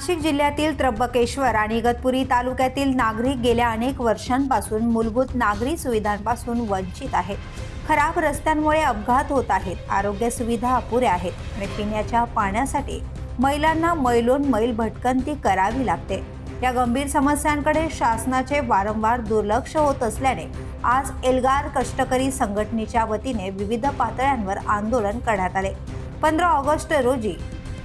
नाशिक जिल्ह्यातील त्र्यंबकेश्वर आणि इगतपुरी तालुक्यातील नागरिक गेल्या अनेक वर्षांपासून मूलभूत नागरी सुविधांपासून वंचित आहेत. खराब रस्त्यांमुळे अपघात होत आहेत. आरोग्य सुविधा अपुऱ्या आहेत. आणि पिण्याच्या पाण्यासाठी महिलांना मैलोन मैल भटकंती करावी लागते. या गंभीर समस्यांकडे शासनाचे वारंवार दुर्लक्ष होत असल्याने आज एल्गार कष्टकरी संघटनेच्या वतीने विविध पातळ्यांवर आंदोलन करण्यात आले. पंधरा ऑगस्ट रोजी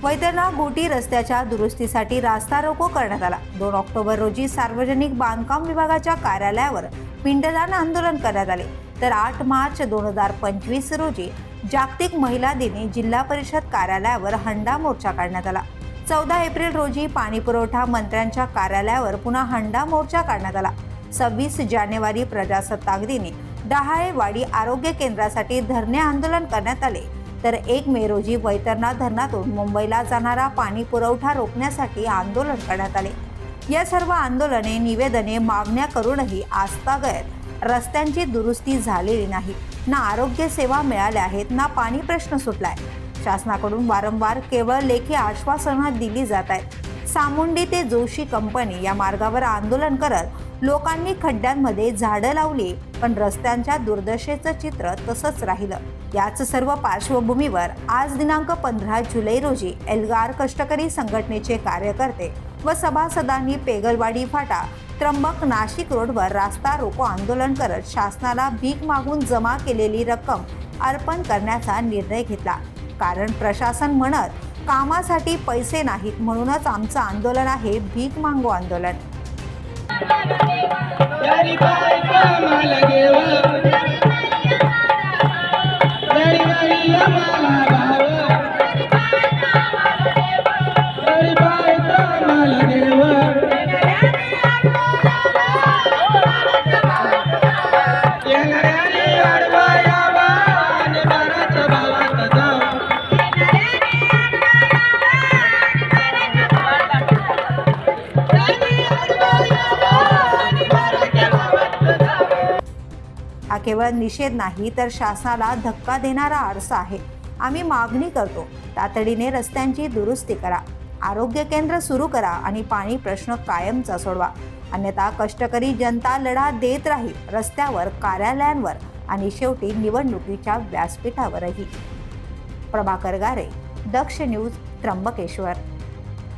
वैद्यनाथ गोटी रस्त्याच्या दुरुस्तीसाठी रास्ता रोको करण्यात आला. दोन ऑक्टोबर रोजी सार्वजनिक बांधकाम विभागाच्या कार्यालयावर पिंडदान आंदोलन करण्यात आले. तर आठ मार्च दोन हजार पंचवीस रोजी जागतिक महिला दिनी जिल्हा परिषद कार्यालयावर हंडा मोर्चा काढण्यात आला. चौदा एप्रिल रोजी पाणी पुरवठा मंत्र्यांच्या कार्यालयावर पुन्हा हंडा मोर्चा काढण्यात आला. सव्वीस जानेवारी प्रजासत्ताक दिनी डहाळेवाडी आरोग्य केंद्रासाठी धरणे आंदोलन करण्यात आले. तर एक मे रोजी वैतरणा धरणातून मुंबईला जाणारा पाणी पुरवठा रोखण्यासाठी आंदोलन करण्यात आले. या सर्व आंदोलने निवेदने मागण्या करूनही आजतागत रस्त्यांची दुरुस्ती झालेली नाही. ना आरोग्य सेवा मिळाल्या आहेत ना पाणी प्रश्न सुटलाय. शासनाकडून वारंवार केवळ लेखी आश्वासनं दिली जात आहेत. सामुंडी ते जोशी कंपनी या मार्गावर आंदोलन करत लोकांनी खड्ड्यांमध्ये झाडं लावली पण रस्त्यांच्या दुर्दशेचं चित्र तसंच राहिलं. याच सर्व पार्श्वभूमीवर आज दिनांक पंधरा जुलै रोजी एल्गार कष्टकरी संघटनेचे कार्यकर्ते व सभासदांनी पेगलवाडी फाटा त्र्यंबक नाशिक रोडवर रास्ता रोको आंदोलन करत शासनाला भीक मागून जमा केलेली रक्कम अर्पण करण्याचा निर्णय घेतला. कारण प्रशासन म्हणत कामासाठी पैसे नाहीत म्हणूनच आमचं आंदोलन आहे भीक मांगो आंदोलन प्यारी बाई केवळ निषेध नाही तर शासनाला धक्का देणारा आरसा आहे. आम्ही मागणी करतो. तातडीने रस्त्यांची दुरुस्ती करा. आरोग्य केंद्र सुरू करा आणि पाणी प्रश्न कायमचा सोडवा. अन्यथा कष्टकरी जनता लढा देत राहील रस्त्यावर कार्यालयांवर आणि शेवटी निवडणुकीच्या व्यासपीठावरही. प्रभाकर गारे दक्ष न्यूज त्र्यंबकेश्वर.